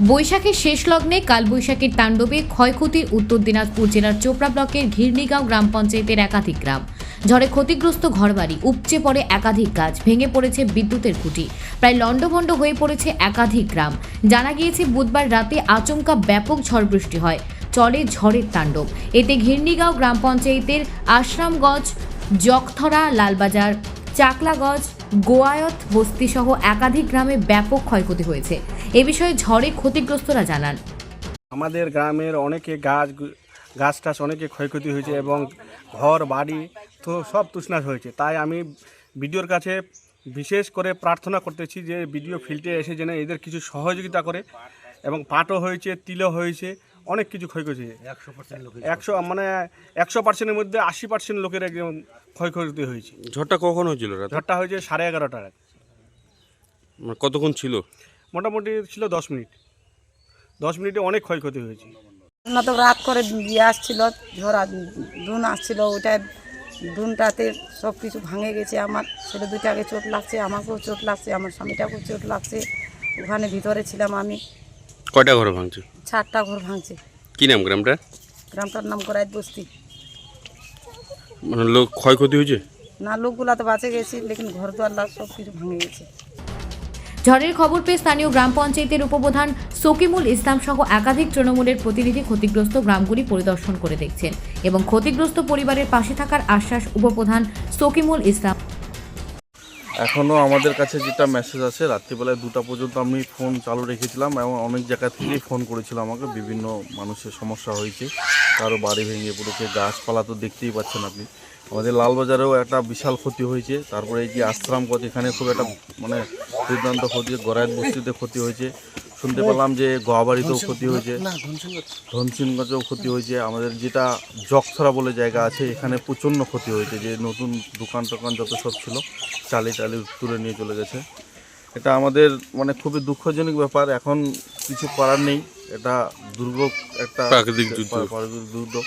বৈশাখের শেষ লগ্নে কালবৈশাখীর তাণ্ডবে ক্ষয়ক্ষতির উত্তর দিনাজপুর জেলার চোপড়া ব্লকের ঘিরনিগাঁও গ্রাম পঞ্চায়েতের একাধিক গ্রাম। ঝড়ে ক্ষতিগ্রস্ত ঘরবাড়ি, উপচে পড়ে একাধিক গাছ, ভেঙে পড়েছে বিদ্যুতের খুঁটি। প্রায় লণ্ডভণ্ড হয়ে পড়েছে একাধিক গ্রাম। জানা গিয়েছে, বুধবার রাতে আচমকা ব্যাপক ঝড় বৃষ্টি হয়। চলে ঝড়ের তাণ্ডব। এতে ঘিরনিগাঁও গ্রাম পঞ্চায়েতের আশ্রামগঞ্জ জগথরা লালবাজার, চাকলাগঞ্জ গোয়ায়ত, বস্তিসহ একাধিক গ্রামে ব্যাপক ক্ষয়ক্ষতি হয়েছে। এ বিষয়ে ঝড়ে ক্ষতিগ্রস্তরা জানান। আমাদের গ্রামের অনেকে গাছ গাছ টাছ অনেকে ক্ষয়ক্ষতি হয়েছে এবং ঘর, বাড়ি তো সব তুষনাশ হয়েছে। তাই আমি বিডিওর কাছে বিশেষ করে প্রার্থনা করতেছি যে বিডিও ফিল্ডে এসে যেন এদের কিছু সহযোগিতা করে এবং পাটও হয়েছে, তিলও হয়েছে অনেক কিছু ক্ষয়ক্ষতি একশো মানে একশো পার্সেন্টের মধ্যে আশি পার্সেন্ট লোকের একদম ক্ষয়ক্ষতি হয়েছে। ঝড়টা কখন হয়েছিল রাতে? ঝড়টা হয়েছে সাড়ে এগারোটার মানে কতক্ষণ ছিল? মোটামুটি ছিল দশ মিনিট। দশ মিনিটে অনেক ক্ষয়ক্ষতি হয়েছে। না তো রাত করে দিয়ে আসছিল ঝোড়া দুন আসছিল ওটায় দুনটাতে সব কিছু ভাঙে গেছে আমার। ছেলে দুটাকে চোট লাগছে আমাকেও চোট লাগছে আমার স্বামীটাকেও চোট লাগছে। ওখানে ভিতরে ছিলাম আমি। কয়টা ঘর ভাঙছে? চারটা ঘর ভাঙছে। কি নাম গ্রামটা? গ্রামটার নাম করায় বস্তি। মানে লোক ক্ষয়ক্ষতি হয়েছে? না লোকগুলা তো বাঁচে গেছি লেকিন ঘর দুয়ার সব কিছু ভাঙে গেছে। ঝড়ের খবর পেয়ে স্থানীয় গ্রাম পঞ্চায়েতের উপপ্রধান সকিমুল ইসলাম সহ একাধিক তৃণমূলের প্রতিনিধি ক্ষতিগ্রস্ত গ্রামগুলি পরিদর্শন করে দেখছেন এবং ক্ষতিগ্রস্ত পরিবারের পাশে থাকার আশ্বাস উপপ্রধান সকিমুল ইসলাম। এখনও আমাদের কাছে যেটা মেসেজ আছে রাত্রিবেলায় দুটা পর্যন্ত আমি ফোন চালু রেখেছিলাম এবং অনেক জায়গা থেকেই ফোন করেছিল আমাকে। বিভিন্ন মানুষের সমস্যা হয়েছে কারও বাড়ি ভেঙে পড়েছে গাছপালা তো দেখতেই পাচ্ছেন আপনি। আমাদের লালবাজারেও একটা বিশাল ক্ষতি হয়েছে তারপরে এই যে আশ্রামগঞ্জ এখানে খুব একটা মানে দুর্দান্ত ক্ষতি গড়ায়ত বস্তিতে ক্ষতি হয়েছে। শুনতে পেলাম যে গোয়াবাড়িতেও ক্ষতি হয়েছে ধনসিংগঞ্জেও ক্ষতি হয়েছে। আমাদের যেটা জগছড়া বলে জায়গা আছে এখানে প্রচণ্ড ক্ষতি হয়েছে যে নতুন দোকান টোকান যত সব ছিল চালি টালি তুলে নিয়ে চলে গেছে। এটা আমাদের মানে খুবই দুঃখজনক ব্যাপার। এখন কিছু করার নেই। এটা দুর্ভোগ একটা প্রাকৃতিক দুর্যোগ।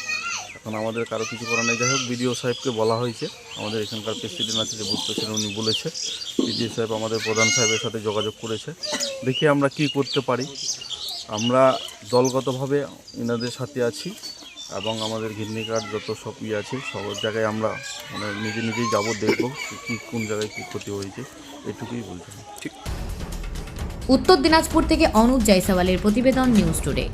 এখন আমাদের কারও কিছু করার নেই। যাই হোক বিডিও সাহেবকে বলা হয়েছে। আমাদের এখানকার প্রেসিডেন্ট আছে যে বুথ প্রেসিডেন্ট উনি বলেছে। বিডিও সাহেব আমাদের প্রধান সাহেবের সাথে যোগাযোগ করেছে। দেখি আমরা কি করতে পারি। আমরা দলগতভাবে এনাদের সাথে আছি। এবং আমাদের ঘিরনিকার যত সব ইয়ে আছে, সব জায়গায় আমরা মানে নিজে নিজেই যাব, দেখব কি কোন জায়গায় কী ক্ষতি হয়েছে, এটুকুই বলছিলাম ঠিক। উত্তর দিনাজপুর থেকে অনুপ জয়সওয়ালের প্রতিবেদন নিউজ টুডে।